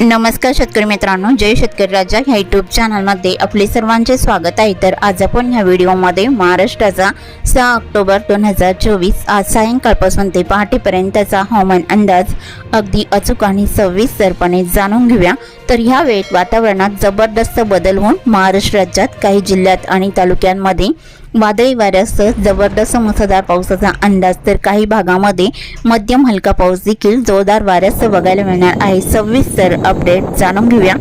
नमस्कार शेतकरी मित्रांनो जय शेतकरी राजा. ह्या युट्यूब चॅनलमध्ये आपले सर्वांचे स्वागत आहे. तर आज आपण ह्या व्हिडिओमध्ये महाराष्ट्राचा सहा ऑक्टोबर दोन हजार चोवीस आज सायंकाळपासून ते पहाटेपर्यंतचा हवामान अंदाज अगदी अचूक आणि सविस्तरपणे जाणून घेऊया. तर ह्या वेळेत वातावरणात जबरदस्त बदल होऊन महाराष्ट्र राज्यात काही जिल्ह्यात आणि तालुक्यांमध्ये वादळी वाऱ्यासह जबरदस्त मुसळधार पावसाचा अंदाज तर काही भागामध्ये मध्यम हलका पाऊस देखील जोरदार वाऱ्यासह बघायला मिळणार आहे. सविस्तर अपडेट जाणून घेऊया.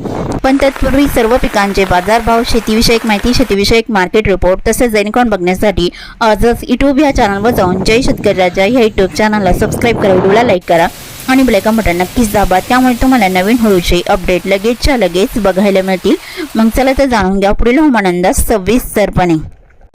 पण तत्पूर्वी सर्व पिकांचे बाजारभाव शेतीविषयक माहिती शेतीविषयक मार्केट रिपोर्ट तसेच दैनिकॉन बघण्यासाठी आजच युट्यूब या चॅनलवर जाऊन जय शेतकरी राजा ह्या युट्यूब चॅनलला सबस्क्राईब करा व्हिडिओला लाईक करा आणि ब्लॅक बटन नक्कीच दाबा. त्यामुळे तुम्हाला नवीन होळीचे अपडेट लगेचच्या लगेच बघायला मिळतील. मग चला तर जाणून घ्या पुढील हवामान अंदाज सविस्तरपणे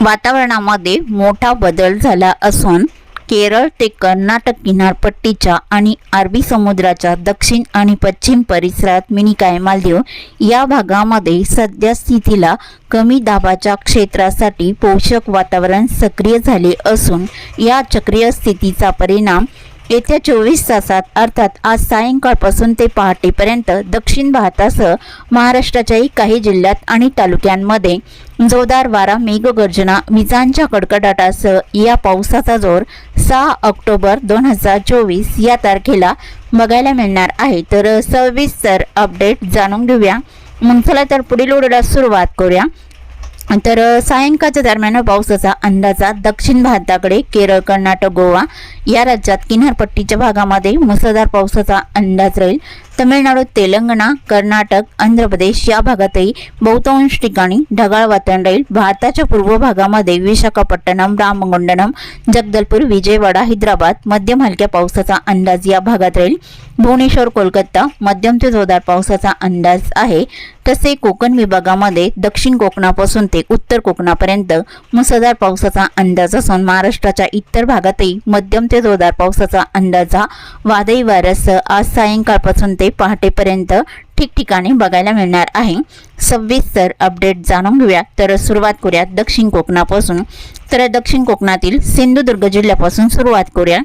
वातावरणामध्ये मोठा बदल झाला असून केरळ ते कर्नाटक किनारपट्टीच्या आणि अरबी समुद्राच्या दक्षिण आणि पश्चिम परिसरात मिनिकाय मालदीव या भागामध्ये सध्या स्थितीला कमी दाबाच्या क्षेत्रासाठी पोषक वातावरण सक्रिय झाले असून या चक्रीय स्थितीचा परिणाम येत्या चोवीस तासात अर्थात आज सायंकाळपासून ते पहाटेपर्यंत दक्षिण भारतासह महाराष्ट्राच्याही काही जिल्ह्यात आणि तालुक्यांमध्ये जोरदार वारा मेघगर्जना विजांच्या कडकडाटासह या पावसाचा जोर सहा ऑक्टोबर दोन हजार चोवीस या तारखेला बघायला मिळणार आहे. तर सविस्तर अपडेट जाणून घेऊया. मग चला तर पुढील ओढला सुरुवात करूया. तर सायंकाळच्या दरम्यान पावसाचा अंदाजा दक्षिण भारताकडे केरळ कर्नाटक गोवा या राज्यात किनारपट्टीच्या भागामध्ये मुसळधार पावसाचा अंदाज राहील. तमिळनाडू तेलंगणा कर्नाटक आंध्र प्रदेश या भागातही बहुतांश ठिकाणी ढगाळ वातावरण राहील भारताच्या पूर्व भागामध्ये विशाखापट्टणम रामगुंडनम जगदलपूर विजयवाडा हैदराबाद मध्यम हलक्या पावसाचा अंदाज या भागात राहील भुवनेश्वर कोलकाता मध्यम ते जोरदार पावसाचा अंदाज आहे तसे कोकण विभागामध्ये दक्षिण कोकणापासून ते उत्तर कोकणापर्यंत मुसळधार पावसाचा अंदाज असून महाराष्ट्राच्या इतर भागातही मध्यम ते जोरदार पावसाचा अंदाजा वादळी वाऱ्यासह आज सायंकाळपासून ते पहाटेपर्यंत ठिकठिकाणी बघायला मिळणार आहे. सविस्तर अपडेट जाणून घेऊया. तर सुरुवात करूया दक्षिण कोकणापासून. तर दक्षिण कोकणातील सिंधुदुर्ग जिल्ह्यापासून सुरुवात करूया.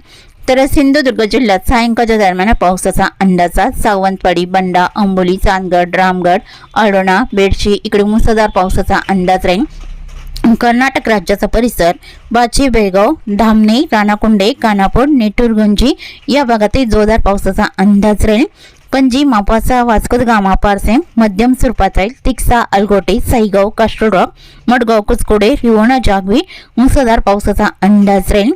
तर सिंधुदुर्ग जिल्ह्यात सायंकाळच्या दरम्यान पावसाचा अंदाजा सावंतवाडी बंडा अंबोली चांदगड रामगड अडोणा बेडशी इकडे मुसळधार पावसाचा अंदाज राहील. कर्नाटक राज्याचा परिसर बाची बेळगाव धामणे राणाकुंडे कानापूर नेटूरगंजी या भागातही जोरदार पावसाचा अंदाज राहील. पणजी मापाचा वास्कोद गामा पारसे मध्यम स्वरूपात राहील तिक्सा अलगोटे साईगाव काष्टोडा मडगाव कुचकोडे रिवणा जागवी मुसळधार पावसाचा अंदाज राहील.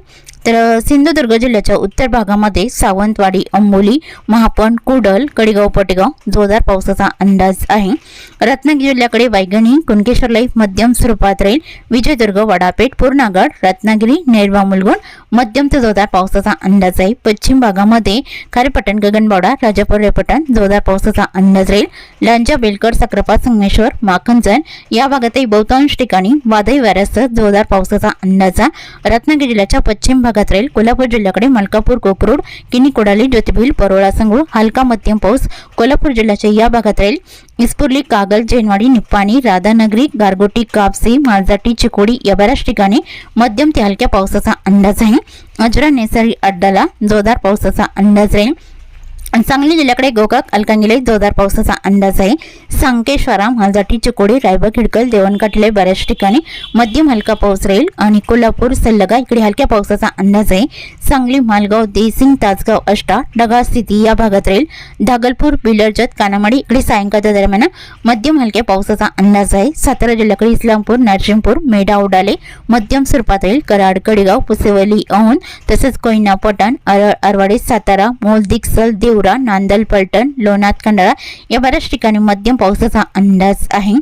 तर सिंधुदुर्ग जिल्ह्याच्या उत्तर भागामध्ये सावंतवाडी अंबोली महापण कुडल कडेगाव पटेगाव जोरदार पावसाचा अंदाज आहे. रत्नागिरी जिल्ह्याकडे वायगणी कुणकेश्वरलाई मध्यम स्वरूपात राहील. विजयदुर्ग वडापेठ पूर्णागड रत्नागिरी नेरवा मुलगुण मध्यम ते जोरदार पावसाचा अंदाज आहे. पश्चिम भागामध्ये खारेपटण गगनबावडा राजापूर रेपटण जोरदार पावसाचा अंदाज राहील. लांजा बेलकर सक्रपा संगमेश्वर माखनजन या भागातही बहुतांश ठिकाणी वादळी वाऱ्यासह जोरदार पावसाचा अंदाजा रत्नागिरी जिल्ह्याच्या पश्चिम भागात राहील. कोल्हापूर जिल्ह्याकडे मलकापूर कोकरूड किनी कोडाली ज्योतिबील परोळा संगूळ हलका मध्यम पाऊस कोल्हापूर जिल्ह्याच्या या भागात राहील. इस्पुर्ली कागल जैनवाडी निप्पाणी राधानगरी गारगोटी कापसी माळजाटी चिकोडी या बऱ्याच ठिकाणी मध्यम ते हलक्या पावसाचा अंदाज आहे. अजरा नेसरी अड्डाला जोरदार पावसाचा अंदाज राहील. सांगली जिल्ह्याकडे गोकाक अलकांगिले जोरदार पावसाचा अंदाज आहे. सांकेश्वरा मालजाटी चिकोडी रायबा खिडकल देवणकाठले बऱ्याच ठिकाणी मध्यम हलका पाऊस राहील आणि कोल्हापूर सल्लगा इकडे हलक्या पावसाचा अंदाज आहे. सांगली मालगाव देसिंग तासगाव अष्टा ढगाळ स्थिती या भागात राहील. धागलपूर बिलरजत कानामाडी इकडे सायंकाळच्या दरम्यान मध्यम हलक्या पावसाचा अंदाज आहे. सातारा जिल्ह्याकडे इस्लामपूर नरसिंहपूर मेढा उडाले मध्यम स्वरूपात राहील. कराड कडेगाव पुसेवली औंध तसेच कोयना पठाण अरळ अरवाडे सातारा मोल दिक्सल देवरा नांदल पलटण लोणात खंडाळा या बऱ्याच ठिकाणी मध्यम पावसाचा अंदाज आहे.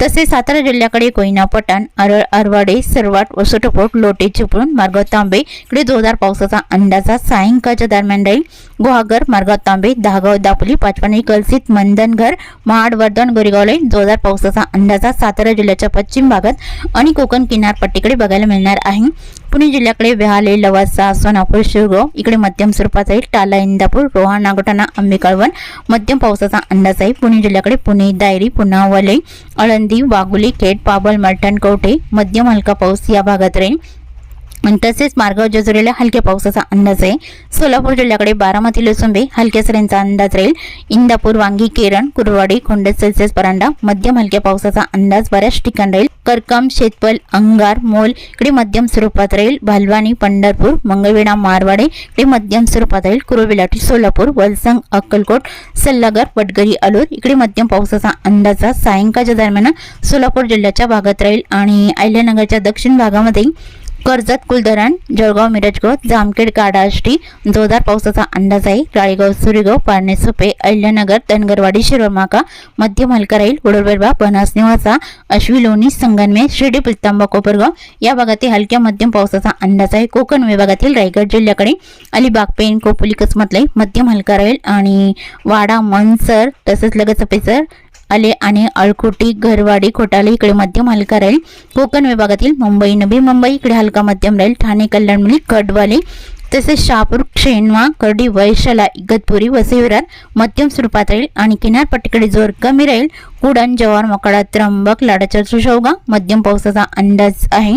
तसेच सातारा जिल्ह्याकडे कोयना पठाण अरळ अरवाडे सरवाट वसुटपोट लोटे चिपळूण मार्गाव तांबे इकडे जोरदार पावसाचा अंदाजा सायंकाळच्या दरम्यान राहील गुहागर मार्गाव तांबे दहागाव दापोली पाचपाणी कलसित मंदनघर महाड वर्धन गोरेगावला जोरदार पावसाचा अंदाजा सातारा जिल्ह्याच्या पश्चिम भागात आणि कोकण किनारपट्टीकडे बघायला मिळणार आहे. पुणे जिल्ह्याकडे वेहाले लवासा सोनापूर शिवगाव इकडे मध्यम स्वरूपाचा राहील टाला इंदापूर रोहा नागोटाणा अंबिकाळवण मध्यम पावसाचा अंदाज आहे. पुणे जिल्ह्याकडे पुणे दायरी पुन्हा वलई अळंदी वागुली खेड पाबल मलटण कवठे मध्यम हलका पाऊस या भागात राहील. आणि तसेच मार्गावर जेजुरीला हलक्या पावसाचा अंदाज आहे. सोलापूर जिल्ह्याकडे बारामती लसुंबे हलक्या सरींचा अंदाज राहील. इंदापूर वांगी केरण कुरवाडी खोंडे सेल्सिअस परांडा मध्यम हलक्या पावसाचा अंदाज बऱ्याच ठिकाणी राहील. करकम शेतपल अंगार मोल इकडे मध्यम स्वरूपात राहील. भालवानी पंढरपूर मंगळवेढा मारवाडे इकडे मध्यम स्वरूपात राहील. कुरुबिलाटी सोलापूर वलसंग अक्कलकोट सल्लागर वडगरी अलोर इकडे मध्यम पावसाचा अंदाज सायंकाळच्या दरम्यान सोलापूर जिल्ह्याच्या भागात राहील आणि अहिल्यानगरच्या दक्षिण भागामध्ये कर्जत कुलधरण जळगाव मिरजगाव जामखेड काडाष्टी जोरदार पावसाचा अंदाज आहे राळेगाव सुरेगाव पारणे सुपे अहिल्यानगर धनगरवाडी शिरोमाका मध्यम हलका राहील वडोदरबा निवासा अश्वी लोणी संगनमे शिर्डी पिलतांबा कोपरगाव या भागातील हलक्या मध्यम पावसाचा अंदाज आहे कोकण विभागातील रायगड जिल्ह्याकडे अलिबाग पेन कोपुली कसमतलाई मध्यम हलका राहील आणि वाडा मनसर तसेच लगत पेसर आले आणि अळकुटी घरवाडी खोटाले इकडे मध्यम हलका राहील. कोकण विभागातील मुंबई नवी मुंबई इकडे हलका मध्यम राहील. ठाणे कल्याण मुली कडवाले तसेच शहापूर शेणवा कर्डी वैशाला इगतपुरी वसई मध्यम स्वरूपात राहील आणि किनारपट्टीकडे जोर कमी राहील. कुडण जवार मकडा त्र्यंबक लाडाच्या सुशोगा मध्यम पावसाचा अंदाज आहे.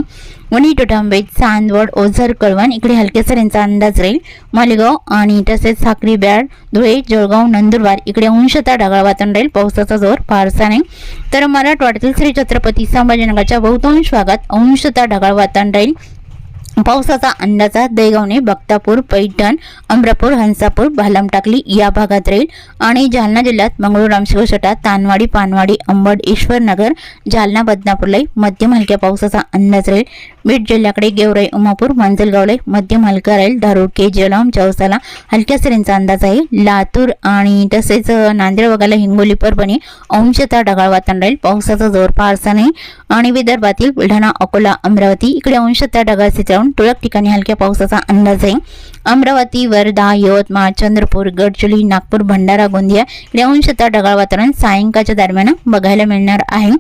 वणी टोटांबे चांदवड ओझर कळवण इकडे हलक्या सरींचा अंदाज राहील. मालेगाव आणि तसेच साक्री बॅड धुळे जळगाव नंदुरबार इकडे अंशता ढगाळ वातावरण राहील. पावसाचा जोर फारसा नाही. तर मराठवाड्यातील श्री छत्रपती संभाजीनगरच्या बहुतांश भागात अंशता ढगाळ वातावरण राहील. पावसाचा अंदाजा देगावणे बक्तापूर पैठण अमरापूर हंसापूर भालमटाकली या भागात राहील आणि जालना जिल्ह्यात मंगळूर रामशिवशटा तानवाडी पानवाडी अंबड ईश्वरनगर जालना बदनापूरलाई मध्यम हलक्या पावसाचा अंदाज राहील बीड जिल्ह्याकडे गेवराई उमापूर मंजलगावलाई मध्यम हलका राहील धारूर के जलम चौसाला हलक्या सरींचा अंदाज आहे. लातूर आणि तसेच नांदेड वगैरे हिंगोली परभणी अंशतः ढगाळ वातावरण राहील. पावसाचा जोर फारसा नाही. आणि विदर्भातील बुलढाणा अकोला अमरावती इकडे अंशतः ढगाळ चित्रावून तुरळक ठिकाणी हलक्या पावसाचा अंदाज आहे. अमरावती वर्धा यवतमाळ चंद्रपूर गडचिरोली नागपूर भंडारा गोंदिया इकडे अंशतः ढगाळ वातावरण सायंकाळच्या दरम्यान बघायला मिळणार आहे.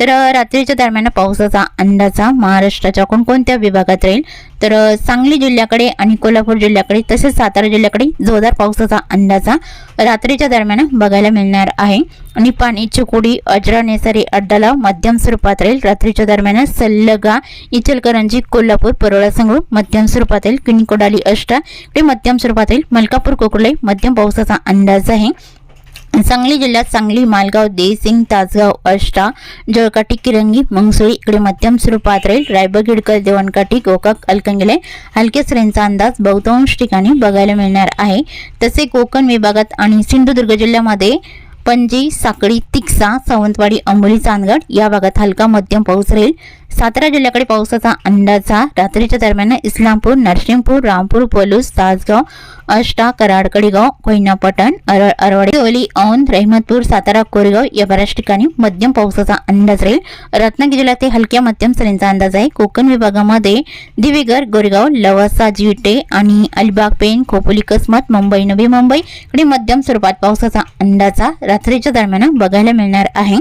तर रात्रीच्या दरम्यान पावसाचा अंदाजा महाराष्ट्राच्या कोणकोणत्या विभागात राहील? तर सांगली जिल्ह्याकडे आणि कोल्हापूर जिल्ह्याकडे तसेच सातारा जिल्ह्याकडे जोरदार पावसाचा अंदाजा रात्रीच्या दरम्यान बघायला मिळणार आहे. आणि पाणी चिकोडी अजरा नेसारी अड्डाला मध्यम स्वरूपात राहील. रात्रीच्या दरम्यान सल्लगा इचलकरंजी कोल्हापूर परोळा संगळू मध्यम स्वरूपात राहील. किणकोडाली अष्टा ते मध्यम स्वरूपात राहील. मलकापूर कोकुळे मध्यम पावसाचा अंदाज आहे. सांगली जिल्ह्यात सांगली मालगाव देसिंग तासगाव अष्टा जळकाठी किरंगी मंगसुळी इकडे मध्यम स्वरूपात राहील. रायबग गिडकर देवणकाठी गोकाक अलकंगले हलक्या सरींचा अंदाज बहुतांश ठिकाणी बघायला मिळणार आहे. तसे कोकण विभागात आणि सिंधुदुर्ग जिल्ह्यामध्ये पणजी साकळी तिक्सा सावंतवाडी अंबोली चांदगड या भागात हलका मध्यम पाऊस राहील. सातारा जिल्ह्याकडे पावसाचा अंदाजा रात्रीच्या दरम्यान इस्लामपूर नरसिंहपूर रामपूर पलूस तासगाव अष्टा कराड कडेगाव कोयना पटण अरळ अरवाडी ओली औंध रहिमतपूर सातारा कोरेगाव या बऱ्याच ठिकाणी मध्यम पावसाचा अंदाज राहील. रत्नागिरी जिल्ह्यात हलक्या मध्यम सरींचा अंदाज आहे. कोकण विभागामध्ये दिवेगर गोरेगाव लवासा जिटे आणि अलिबाग पेन खोपोली कसमत मुंबई नवी मुंबई इकडे मध्यम स्वरूपात पावसाचा अंदाजा रात्रीच्या दरम्यान बघायला मिळणार आहे.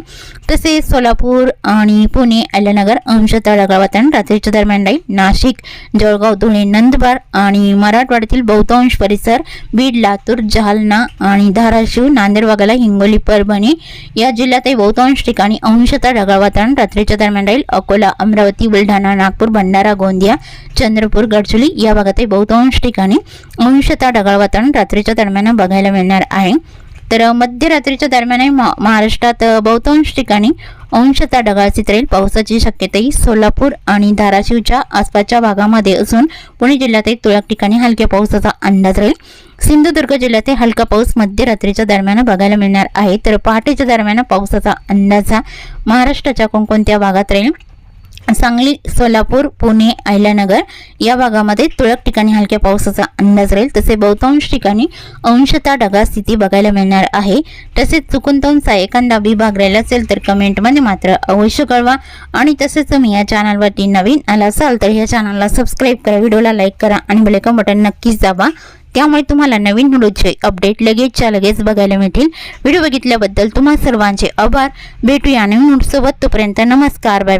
तसेच सोलापूर आणि पुणे अहिल्यानगर अंश ढगाळ वातावरण रात्रीच्या दरम्यान राहील नाशिक जळगाव धुळे नंदबार आणि मराठवाड्यातील बहुतांश परिसर बीड लातूर जालना आणि धाराशिव नांदेड हिंगोली परभणी या जिल्ह्यातही बहुतांश ठिकाणी अंशतः ढगाळ वातावरण रात्रीच्या दरम्यान राहील अकोला अमरावती बुलढाणा नागपूर भंडारा गोंदिया चंद्रपूर गडचुली या भागातही बहुतांश ठिकाणी अंशतः ढगाळ वातावरण रात्रीच्या दरम्यान बघायला मिळणार आहे. तर मध्यरात्रीच्या दरम्यानही महाराष्ट्रात बहुतांश ठिकाणी अंशतः ढगाळ राहील पावसाची शक्यताही सोलापूर आणि धाराशिवच्या आसपासच्या भागामध्ये असून पुणे जिल्ह्यातही तुरळक ठिकाणी हलक्या पावसाचा अंदाज राहील. सिंधुदुर्ग जिल्ह्यात हलका पाऊस मध्यरात्रीच्या दरम्यान बघायला मिळणार आहे. तर पहाटेच्या दरम्यान पावसाचा अंदाजा महाराष्ट्राच्या कोणकोणत्या भागात राहील? सांगली सोलापूर पुणे अहिल्यानगर या भागामध्ये तुरळक ठिकाणी हलक्या पावसाचा अंदाज राहील. तसे बहुतांश ठिकाणी अंशता ढगा स्थिती बघायला मिळणार आहे. तसेच चुकून तुमचा एखादा विभाग राहिला असेल तर कमेंटमध्ये मात्र अवश्य कळवा. आणि तसेच तुम्ही या चॅनलवरती नवीन आला असाल तर या चॅनलला सबस्क्राईब करा व्हिडिओला लाईक करा आणि बेलेकॉन बटन नक्कीच दाबा. त्यामुळे तुम्हाला नवीन व्हिडिओचे अपडेट लगेचच्या लगेच बघायला मिळतील. व्हिडिओ बघितल्याबद्दल तुम्हा सर्वांचे आभार. भेटूया नवीन सोबत तोपर्यंत नमस्कार. बाय.